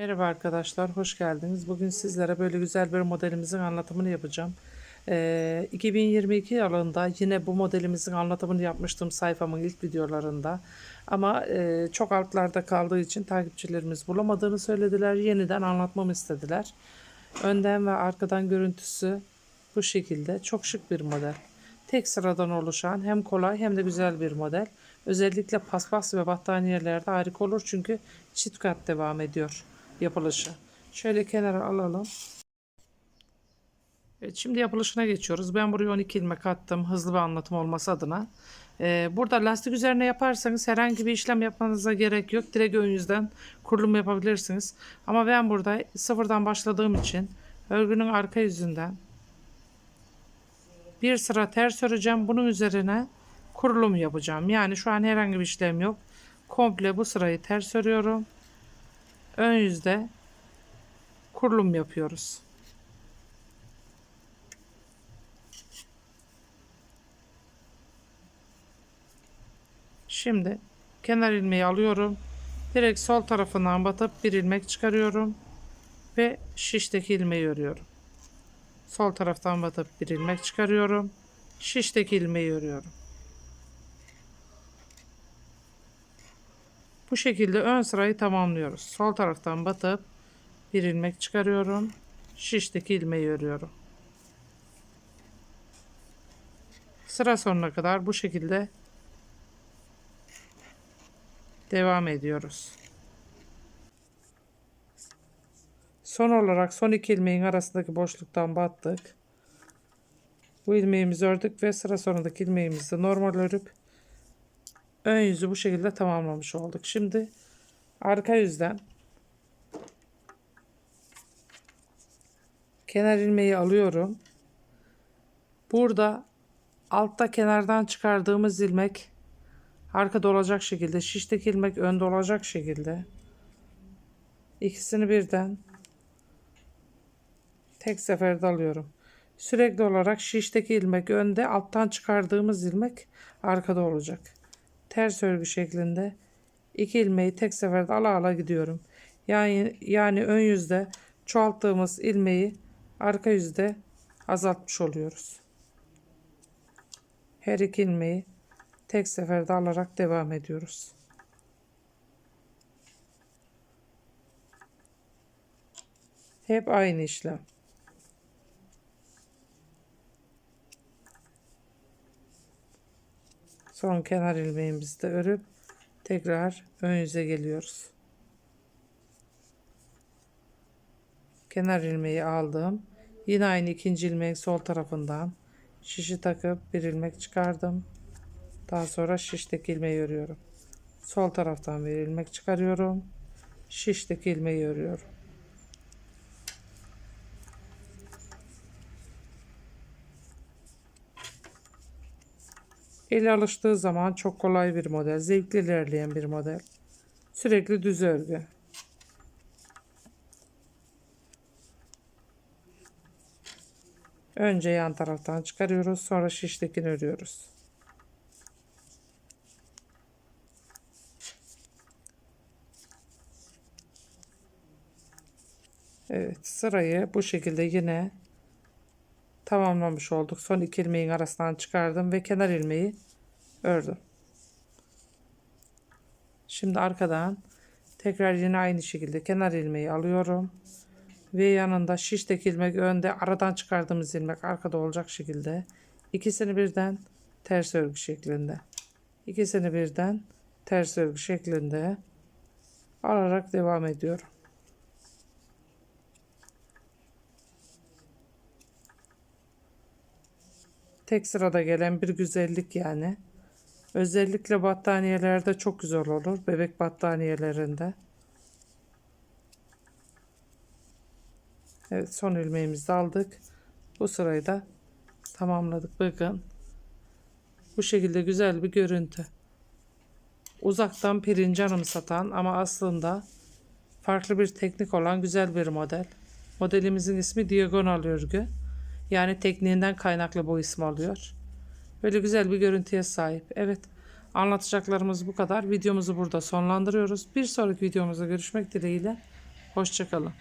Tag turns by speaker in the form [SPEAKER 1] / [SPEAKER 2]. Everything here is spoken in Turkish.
[SPEAKER 1] Merhaba arkadaşlar, hoş geldiniz. Bugün sizlere böyle güzel bir modelimizin anlatımını yapacağım. Ee, 2022 yılında yine bu modelimizin anlatımını yapmıştım sayfamın ilk videolarında. Ama e, çok altlarda kaldığı için takipçilerimiz bulamadığını söylediler. Yeniden anlatmamı istediler. Önden ve arkadan görüntüsü bu şekilde. Çok şık bir model. Tek sıradan oluşan hem kolay hem de güzel bir model. Özellikle paspas ve battaniyelerde harika olur çünkü çift kat devam ediyor yapılışı. Şöyle kenara alalım. Evet, şimdi yapılışına geçiyoruz. Ben buraya 12 ilmek attım hızlı bir anlatım olması adına. Ee, burada lastik üzerine yaparsanız herhangi bir işlem yapmanıza gerek yok. Direkt ön yüzden kurulum yapabilirsiniz. Ama ben burada sıfırdan başladığım için örgünün arka yüzünden bir sıra ters öreceğim. Bunun üzerine kurulum yapacağım. Yani şu an herhangi bir işlem yok. Komple bu sırayı ters örüyorum. Ön yüzde kurulum yapıyoruz. Şimdi kenar ilmeği alıyorum. Direkt sol tarafından batıp bir ilmek çıkarıyorum ve şişteki ilmeği örüyorum. Sol taraftan batıp bir ilmek çıkarıyorum. Şişteki ilmeği örüyorum. Bu şekilde ön sırayı tamamlıyoruz. Sol taraftan batıp bir ilmek çıkarıyorum. Şişteki ilmeği örüyorum. Sıra sonuna kadar bu şekilde devam ediyoruz. Son olarak son iki ilmeğin arasındaki boşluktan battık. Bu ilmeğimizi ördük ve sıra sonundaki ilmeğimizi normal örüp ön yüzü bu şekilde tamamlamış olduk. Şimdi arka yüzden kenar ilmeği alıyorum. Burada altta kenardan çıkardığımız ilmek arkada olacak şekilde şişteki ilmek önde olacak şekilde ikisini birden tek seferde alıyorum. Sürekli olarak şişteki ilmek önde alttan çıkardığımız ilmek arkada olacak ters örgü şeklinde iki ilmeği tek seferde ala ala gidiyorum. Yani, yani ön yüzde çoğalttığımız ilmeği arka yüzde azaltmış oluyoruz. Her iki ilmeği tek seferde alarak devam ediyoruz. Hep aynı işlem. Son kenar ilmeğimizi de örüp tekrar ön yüze geliyoruz. Kenar ilmeği aldım. Yine aynı ikinci ilmeğin sol tarafından şişi takıp bir ilmek çıkardım. Daha sonra şişteki ilmeği örüyorum. Sol taraftan bir ilmek çıkarıyorum. Şişteki ilmeği örüyorum. El alıştığı zaman çok kolay bir model, zevkli ilerleyen bir model. Sürekli düz örgü. Önce yan taraftan çıkarıyoruz, sonra şiştekini örüyoruz. Evet, sırayı bu şekilde yine tamamlamış olduk. Son iki ilmeğin arasından çıkardım ve kenar ilmeği ördüm. Şimdi arkadan tekrar yine aynı şekilde kenar ilmeği alıyorum. Ve yanında şişteki ilmek önde aradan çıkardığımız ilmek arkada olacak şekilde ikisini birden ters örgü şeklinde ikisini birden ters örgü şeklinde alarak devam ediyorum. Tek sırada gelen bir güzellik yani. Özellikle battaniyelerde çok güzel olur. Bebek battaniyelerinde. Evet son ilmeğimizi de aldık. Bu sırayı da tamamladık. Bakın. Bu şekilde güzel bir görüntü. Uzaktan pirinç satan ama aslında farklı bir teknik olan güzel bir model. Modelimizin ismi diagonal örgü. Yani tekniğinden kaynaklı bu ismi alıyor. Böyle güzel bir görüntüye sahip. Evet anlatacaklarımız bu kadar. Videomuzu burada sonlandırıyoruz. Bir sonraki videomuzda görüşmek dileğiyle. Hoşçakalın.